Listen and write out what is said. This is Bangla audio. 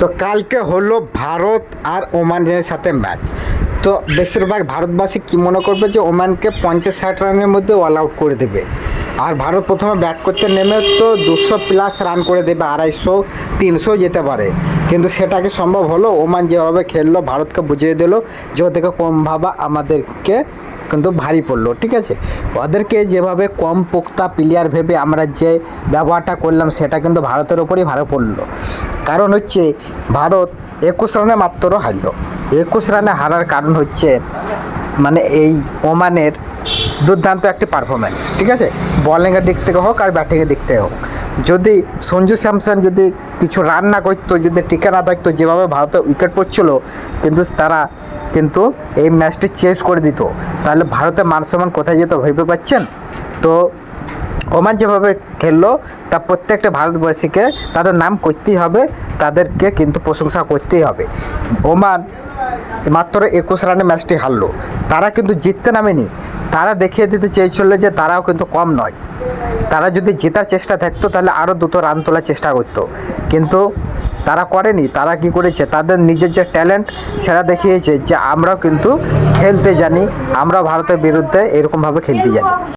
তো কালকে হলো ভারত আর ওমানের সাথে ম্যাচ তো বেশিরভাগ ভারতবাসী কি মনে করবে যে ওমানকে পঞ্চাশ ষাট রানের মধ্যে অল আউট করে দেবে? আর ভারত প্রথমে ব্যাট করতে নেমে তো দুশো প্লাস রান করে দেবে, আড়াইশো, তিনশো যেতে পারে। কিন্তু সেটা কি সম্ভব হলো? ওমান যেভাবে খেললো, ভারতকে বুঝিয়ে দিল যে ওদেরকে কম ভাবা আমাদেরকে কিন্তু ভারী পড়ল, ঠিক আছে? ওদেরকে যেভাবে কম পোক্তা প্লেয়ার ভেবে আমরা যে ব্যবহারটা করলাম, সেটা কিন্তু ভারতের ওপরই ভালো পড়ল। কারণ হচ্ছে ভারত একুশ রানে মাত্র হারলো। একুশ রানে হারার কারণ হচ্ছে মানে এই ওমানের দুর্দান্ত একটি পারফরমেন্স ঠিক আছে? বলিংয়ের দিক থেকে হোক আর ব্যাটিংয়ের দিক থেকে হোক। যদি সঞ্জু স্যামসন যদি কিছু রান না করতো, যদি টিকে না থাকতো, যেভাবে ভারতে উইকেট পড়ছিল, কিন্তু তারা কিন্তু এই ম্যাচটি চেস করে দিত। তাহলে ভারতের মান সম্মান কোথায় যেত ভেবে পাচ্ছেন? তো ওমান যেভাবে খেললো, তা প্রত্যেকটা ভারতবাসীকে তাদের নাম করতেই হবে, তাদেরকে কিন্তু প্রশংসা করতেই হবে। ওমান মাত্র একুশ রানে ম্যাচটি হারলো। তারা কিন্তু জিততে নামেনি। তারা দেখিয়ে দিতে চেয়েছিল যে তারাও কিন্তু কম নয়। তারা যদি জেতার চেষ্টা থাকতো, তাহলে আরও দুটো রান তোলার চেষ্টা করতো। কিন্তু তারা করেনি, তারা কি করেছে? তাদের নিজের যে ট্যালেন্ট, সেটা দেখিয়েছে যে আমরাও কিন্তু খেলতে জানি আমরা ভারতের বিরুদ্ধে এরকমভাবে খেলতে জানি।